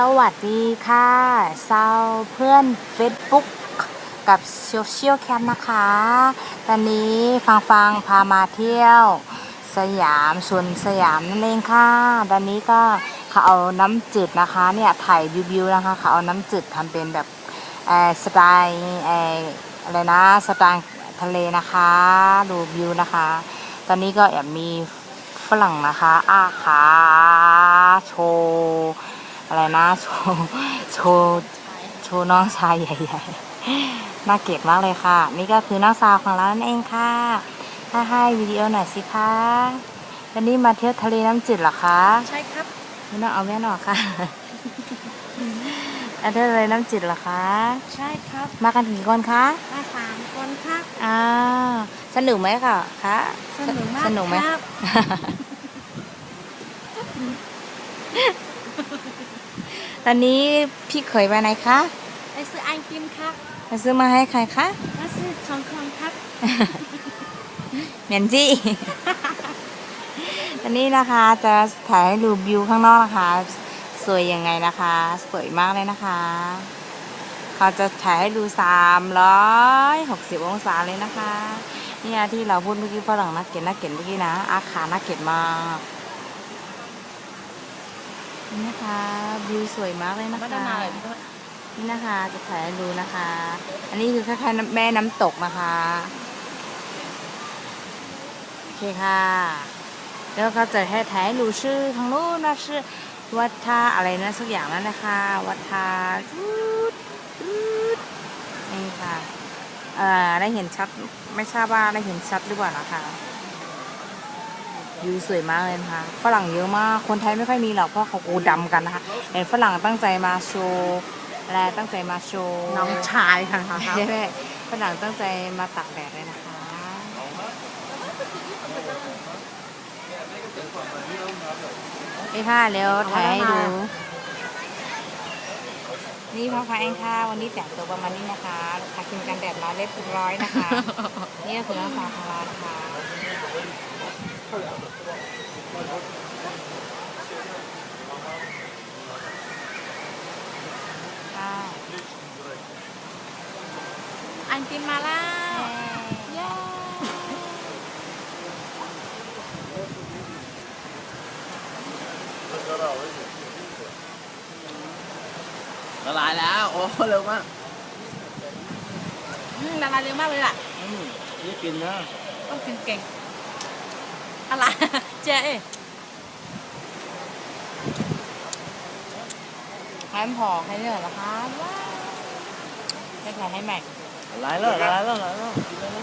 สวัสดีค่ะเซาเพื่อน Facebook กับโซเชียลแคมนะคะ ตอนนี้ฟังฟังพามาเที่ยว สยามชวนสยามนั่นเองค่ะ ตอนนี้ก็เขาเอาน้ำจืดนะคะเนี่ยถ่ายวิวๆนะคะเขาเอาน้ำจืดทำเป็นแบบสไตล์เอ่ออะไรนะสไตล์ทะเลนะคะดูวิวนะคะ ตอนนี้ก็แอบมีฝรั่งนะคะอาขาโชว์ อะไรนะโชว์โชว์โชว์น้องชายใหญ่ๆน่าเกลียดมากเลยค่ะ นี่ก็คือน้องสาวของเรานั่นเองค่ะ ถ้าให้วิดีโอหน่อยสิคะวันนี้มาเที่ยวทะเลน้ำจืดเหรอคะใช่ครับไม่ต้องเอาแว่นออกค่ะมาเที่ยวทะเลน้ำจืดเหรอคะ ใช่ครับ มากันกี่คนคะมาสามคนครับอ้าวสนุกไหมคะคะสนุกมากสนุกไหมครับ ตอนนี้พี่เขยไปไหนคะ ไปซื้อไอติมครับมาซื้อมาให้ใครคะมาซื้อสองคนครับเหมียนจี้ ตอนนี้นะคะจะถ่ายให้ดูวิวข้างนอกนะคะ สวยยังไงนะคะ สวยมากเลยนะคะ เขาจะถ่ายให้ดู360องศาเลยนะคะ เนี่ยที่เราพูดเมื่อกี้ฝรั่งนักเก็ตนักเก็ตเมื่อกี้นะ อาคารนักเก็ตมาก นี่นะคะวิวสวยมากเลยนะคะนี่นะคะจะถ่ายให้ดูนะคะ อันนี้คือคล้ายๆน้ำแม่น้ำตกนะคะโอเคค่ะแล้วก็จะให้ถ่ายให้ดูชื่อทางนู้นนะชื่อวัดท่าอะไรนะสักอย่างนั่นนะคะ วัดท่าจูดจูดนี่ค่ะเอ่อได้เห็นชัดไม่ทราบว่าได้เห็นชัดหรือเปล่านะคะ วิวสวยมากเลยนะคะฝรั่งเยอะมาก คนไทยไม่ค่อยมีหรอกเพราะเขากูดำกันนะคะเห็นฝรั่งตั้งใจมาโชว์อะไรตั้งใจมาโชว์น้องชายค่ะครับใช่ไหมฝรั่งตั้งใจมาตักแดดเลยนะคะไอ้ค่ะเร็วถ่ายให้ดู นี่พ่อพายเองค่ะวันนี้แต่งตัวประมาณนี้นะคะทาครีมกันแดดมาเรียบร้อยนะคะ นี่ก็คือน้องสาวของเรานะคะ ค่ะไอติมมาแล้วเย้ละลายแล้วโอ้เร็วมาก อืมละลายเร็วมากเลยล่ะอืมนี่กินนะต้องกินเก่งอะไรเจ๊เอ้ยให้มันพอให้เหนื่อยนะคะว้าวให้ถ่ายให้ใหม่ละลายแล้วละลายแล้วละลายแล้วกินแล้วนะ